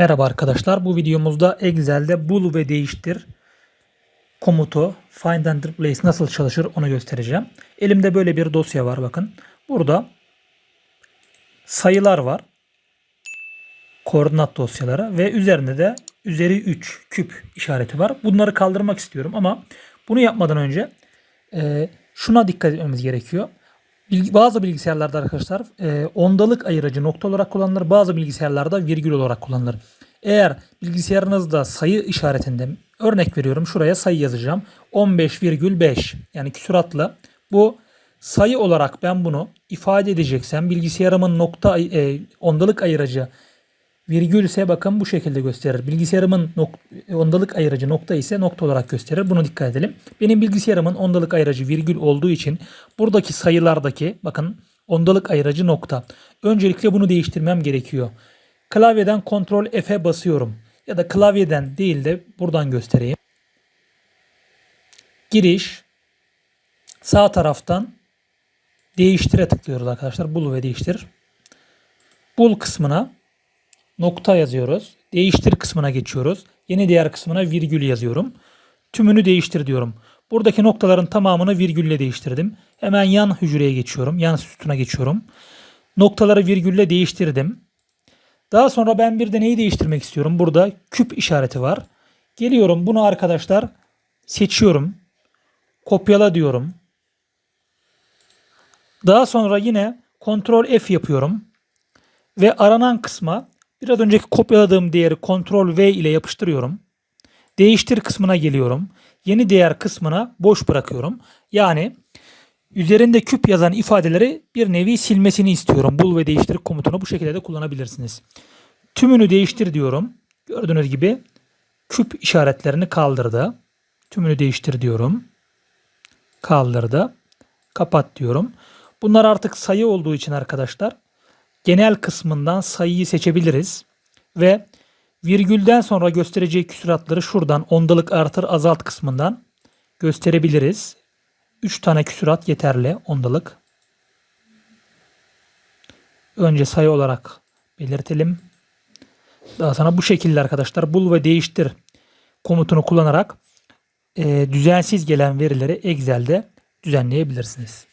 Merhaba arkadaşlar. Bu videomuzda Excel'de bul ve değiştir komutu find and replace nasıl çalışır onu göstereceğim. Elimde böyle bir dosya var bakın. Burada sayılar var. Koordinat dosyaları ve üzerinde de üzeri 3 küp işareti var. Bunları kaldırmak istiyorum ama bunu yapmadan önce e, şuna dikkat etmemiz gerekiyor. Bazı bilgisayarlarda arkadaşlar e, ondalık ayırıcı nokta olarak kullanılır. Bazı bilgisayarlarda virgül olarak kullanılır. Eğer bilgisayarınızda sayı işaretinde örnek veriyorum şuraya sayı yazacağım. 15,5 yani küsuratlı. Bu sayı olarak ben bunu ifade edeceksem bilgisayarımın nokta e, ondalık ayırıcı virgül ise bakın bu şekilde gösterir. Bilgisayarımın ondalık ayırıcı nokta ise nokta olarak gösterir. Bunu dikkat edelim. Benim bilgisayarımın ondalık ayırıcı virgül olduğu için buradaki sayılardaki bakın ondalık ayırıcı nokta. Öncelikle bunu değiştirmem gerekiyor. Klavyeden Ctrl F'e basıyorum. Ya da klavyeden değil de buradan göstereyim. Giriş sağ taraftan değiştire tıklıyoruz arkadaşlar. Bul ve değiştir. Bul kısmına nokta yazıyoruz. Değiştir kısmına geçiyoruz. Yeni değer kısmına virgül yazıyorum. Tümünü değiştir diyorum. Buradaki noktaların tamamını virgülle değiştirdim. Hemen yan hücreye geçiyorum. Yan sütuna geçiyorum. Noktaları virgülle değiştirdim. Daha sonra ben bir de neyi değiştirmek istiyorum? Burada küp işareti var. Geliyorum bunu arkadaşlar seçiyorum. Kopyala diyorum. Daha sonra yine Ctrl F yapıyorum. Ve aranan kısma biraz önceki kopyaladığım değeri Ctrl V ile yapıştırıyorum. Değiştir kısmına geliyorum. Yeni değer kısmına boş bırakıyorum. Yani üzerinde küp yazan ifadeleri bir nevi silmesini istiyorum. Bul ve değiştir komutunu bu şekilde de kullanabilirsiniz. Tümünü değiştir diyorum. Gördüğünüz gibi küp işaretlerini kaldırdı. Tümünü değiştir diyorum. Kaldırdı. Kapat diyorum. Bunlar artık sayı olduğu için arkadaşlar genel kısmından sayıyı seçebiliriz. Ve virgülden sonra göstereceği küsuratları şuradan ondalık artır azalt kısmından gösterebiliriz. 3 tane küsurat yeterli ondalık. Önce sayı olarak belirtelim. Daha sonra bu şekilde arkadaşlar bul ve değiştir komutunu kullanarak e, düzensiz gelen verileri Excel'de düzenleyebilirsiniz.